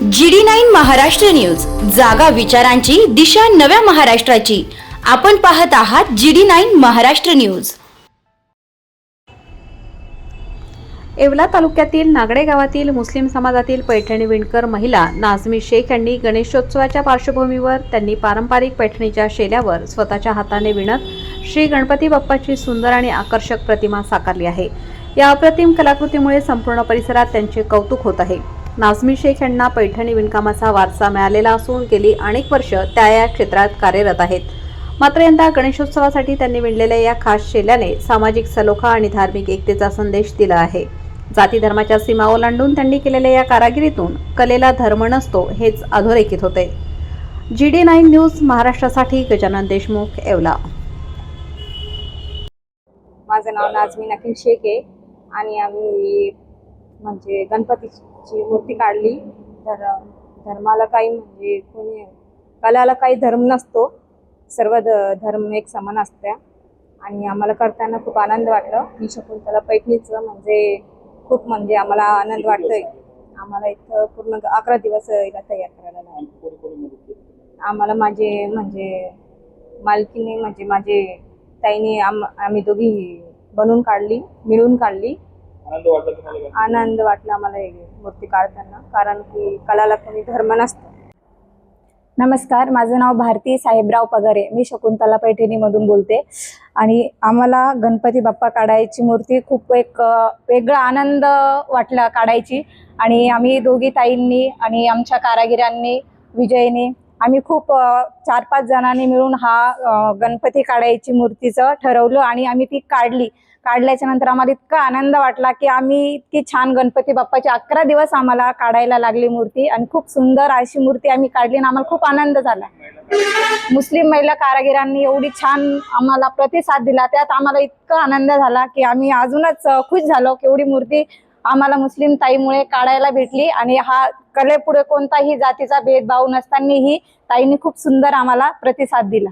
G D nine Maharashtra news. जागा विचारांची दिशा नव्या महाराष्ट्राची. आपण पाहत आहात G D nine Maharashtra news. Yeola तालुक्यातील नागडे गावातील मुस्लिम समाजातील पैठणी विणकर महिला नाझमी शेख यांनी गणेशोत्सवाच्या पार्श्वभूमीवर त्यांनी पारंपरिक पैठणीच्या शेल्यावर स्वतःच्या हाताने विणत श्री गणपती बाप्पाची सुंदर आणि आकर्षक प्रतिमा साकारली आहे. या अप्रतिम कलाकृतीमुळे संपूर्ण परिसरात त्यांचे कौतुक होत आहे. नाझमी शेख यांना पैठणी विणकामाचा वारसा मिळालेला असून गेली अनेक वर्ष त्या या क्षेत्रात कार्यरत आहेत. मात्र यंदा गणेशोत्सवासाठी त्यांनी विणलेल्या या खास शेल्याने सामाजिक सलोखा आणि धार्मिक एकतेचा संदेश दिला आहे. जाती धर्माच्या सीमा ओलांडून त्यांनी केलेल्या या कारागिरीतून कलेला धर्म नसतो हेच अधोरेखित होते. जी डी नाईन न्यूज महाराष्ट्रासाठी गजानन देशमुख येवला. माझं नाव नाजमी अखिल शेख आहे आणि आम्ही म्हणजे गणपतीची मूर्ती काढली तर धर्माला काही म्हणजे कोणी कलाला काही धर्म नसतो. सर्व ध धर्म एक समान असत्या. आणि आम्हाला करताना खूप आनंद वाटलं. मी शकुंतला पैठणीचं म्हणजे खूप म्हणजे आम्हाला आनंद वाटतोय. आम्हाला इथं पूर्ण अकरा दिवस याला तयार करायला लागले आम्हाला माझे म्हणजे मालकीने म्हणजे माझे ताईने आम आम्ही दोघी बनवून काढली मिळून काढली. आनंद वाटला मला ही मूर्ती काढताना कारण की कलाला कोणी धर्म नसतं. नमस्कार माझं नाव भारती साहेबराव पगारे. मी शकुंतला पैठणीमधून बोलते. आणि आम्हाला गणपती बाप्पा काढायची मूर्ती खूप एक वेगळा आनंद वाटला काढायची. आणि आम्ही दोघी ताईंनी आणि आमच्या कारागिरांनी विजयने आम्ही खूप चार पाच जणांनी मिळून हा गणपती काढायची मूर्तीचं ठरवलं आणि आम्ही ती काढली. काढल्याच्या नंतर आम्हाला इतका आनंद वाटला की आम्ही इतकी छान गणपती बाप्पाची अकरा दिवस आम्हाला काढायला लागली मूर्ती आणि खूप सुंदर अशी मूर्ती आम्ही काढली आणि आम्हाला खूप आनंद झाला. मुस्लिम महिला कारागिरांनी एवढी छान आम्हाला प्रतिसाद दिला त्यात आम्हाला इतका आनंद झाला की आम्ही अजूनच खुश झालो की एवढी मूर्ती आम्हाला मुस्लिम ताईमुळे काढायला भेटली आणि हा कलेपुढे कोणताही जातीचा भेदभाव नसतानाही ताईंनी खूप सुंदर आम्हाला प्रतिसाद दिला.